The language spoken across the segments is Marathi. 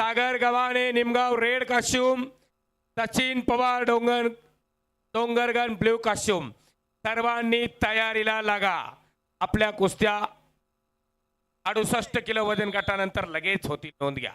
सागर गव्हाणे निमगाव रेड काश्यूम सचिन पवार डोंगर डोंगरगन ब्ल्यू काश्यूम. सर्वांनी तयारीला लागा. आपल्या कुस्त्या अडुसष्ट किलो वजन गटानंतर लगेच होती नोंद घ्या.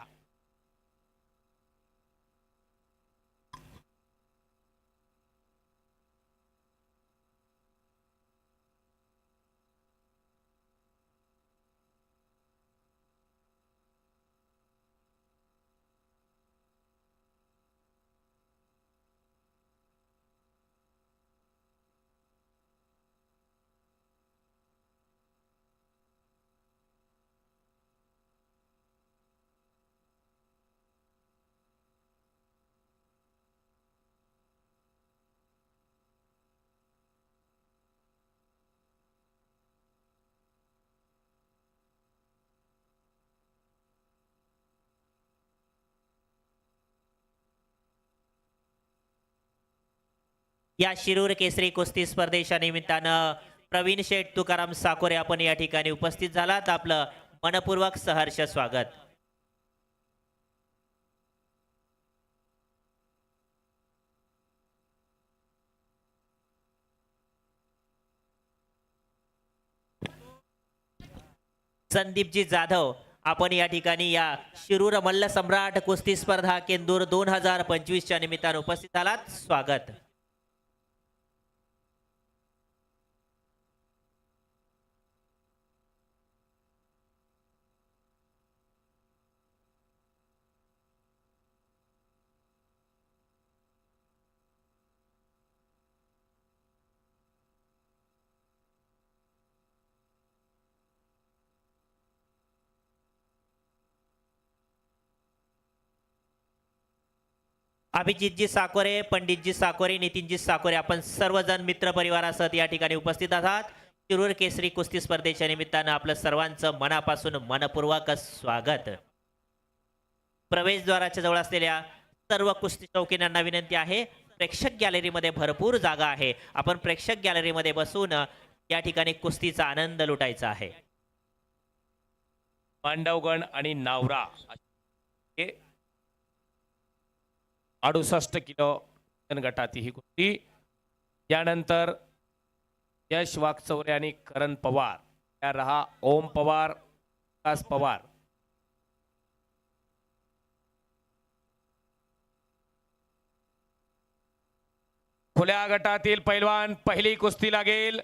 या शिरूर केसरी कुस्ती स्पर्धेच्या निमित्तानं प्रवीण शेठ तुकाराम साकोरे आपण या ठिकाणी उपस्थित झालात. आपलं मनपूर्वक सहर्ष स्वागत. संदीपजी जाधव आपण या ठिकाणी या शिरूर मल्ल सम्राट कुस्ती स्पर्धा केंदूर दोन हजार पंचवीसच्या निमित्तानं उपस्थित आलात स्वागत. अभिजितजी साकोरे पंडितजी साकोरे नितीनजी साकोरे आपण सर्वजण मित्र परिवारासह या ठिकाणी उपस्थित आहात. शिरूर केसरी कुस्ती स्पर्धेच्या निमित्तानं आपलं सर्वांचं मनापासून मनपूर्वक स्वागत. प्रवेशद्वाराच्या जवळ असलेल्या सर्व कुस्ती चौकीनांना विनंती आहे. प्रेक्षक गॅलरीमध्ये भरपूर जागा आहे. आपण प्रेक्षक गॅलरीमध्ये बसून या ठिकाणी कुस्तीचा आनंद लुटायचा आहे. पांडवगण आणि नावरा. हे अडुसष्ट किलो गटातील ही कुस्ती. यानंतर यश वाघचौरे आणि करण पवार. या रहा ओम पवार विकास पवार. खुल्या गटातील पैलवान पहिली कुस्ती लागेल.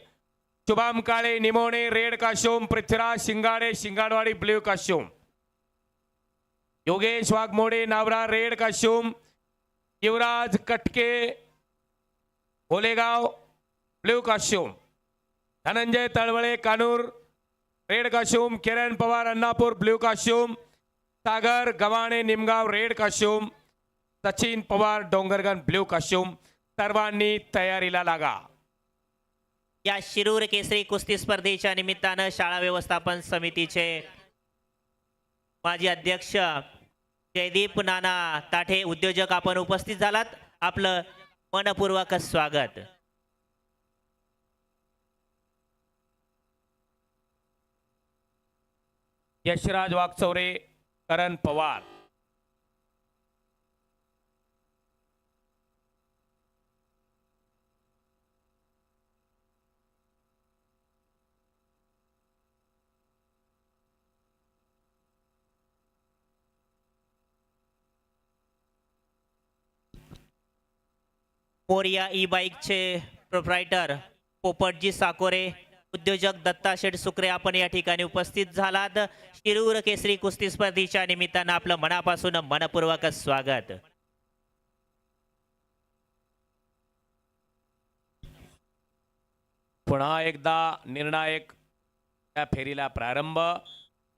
Shubham Kale Nimone red costume Prithviraj Shingade Shingadwadi blue costume Yogesh Waghmode Navra red costume Yuvraj Katke Bholegaon blue costume Dhananjay Talwale Kanur red costume Kiran Pawar Annapur blue costume Sagar Gavhane Nimgaon red costume Sachin Pawar Dongargan blue costume सर्वांनी तयारीला लागा. या शिरूर केसरी कुस्ती स्पर्धेच्या निमित्तानं शाळा व्यवस्थापन समितीचे माजी अध्यक्ष जयदीप नाना ताठे उद्योजक आपण उपस्थित झालात. आपलं मनपूर्वक स्वागत. यशराज वाघचौरे करण पवार. मोरिया ई बाईकचे प्रोप्रायटर पोपटजी साकोरे उद्योजक दत्ता शेठ सुक्रे आपण या ठिकाणी उपस्थित झालात. शिरूर केसरी कुस्ती स्पर्धेच्या निमित्तानं आपलं मनापासून मनपूर्वक स्वागत. पुन्हा एकदा निर्णायक या फेरीला प्रारंभ.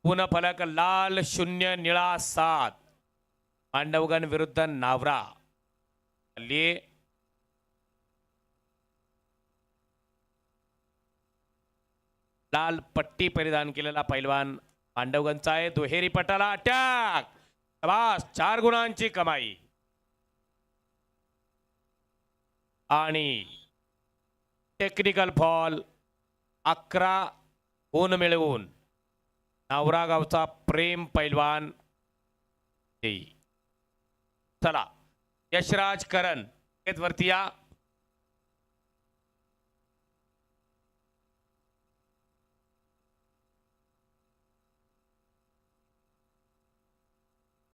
पुनफलक लाल शून्य निळा सात. पांडवगण विरुद्ध नावरा. लाल पट्टी परिधान केलेला पैलवान पांडवगंचा आहे दुहेरी पटाला अटॅक! बास चार गुणांची कमाई. आणि टेक्निकल फॉल अकरा गुण मिळवून नवरागावचा प्रेम पैलवान चला यशराज करण हेच वरती या.